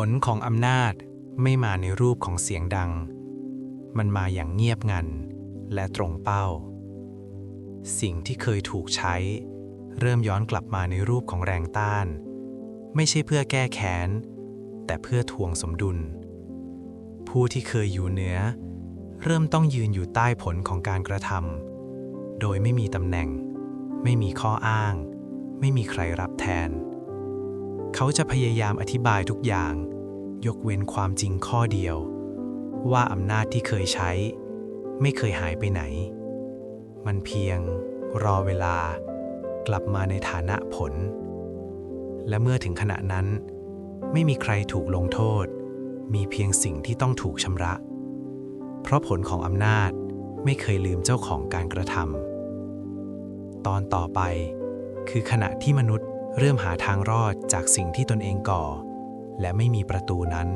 ผลของอำนาจไม่มาในรูปของเสียงดัง มันมาอย่างเงียบงันและตรงเป้า สิ่งที่เคยถูกใช้ เริ่มย้อนกลับมาในรูปของแรงต้าน ไม่ใช่เพื่อแก้แค้น แต่เพื่อทวงสมดุล ผู้ที่เคยอยู่เหนือ เริ่มต้องยืนอยู่ใต้ผลของการกระทำโดยไม่มีตำแหน่ง ไม่มีข้ออ้าง ไม่มีใครรับแทน เขาจะพยายามอธิบายทุกอย่าง ยกเว้นความจริงข้อเดียว ว่าอำนาจที่เคยใช้ ไม่เคยหายไปไหน มันเพียงรอเวลากลับมาในฐานะผล และเมื่อถึงขณะนั้น ไม่มีใครถูกลงโทษ มีเพียงสิ่งที่ต้องถูกชำระ เพราะผลของอำนาจไม่เคยลืมเจ้าของการกระทำตอนต่อไปคือขณะที่มนุษย์ เริ่มหาทางรอดจากสิ่งที่ตนเองก่อ และไม่มีประตูนั้น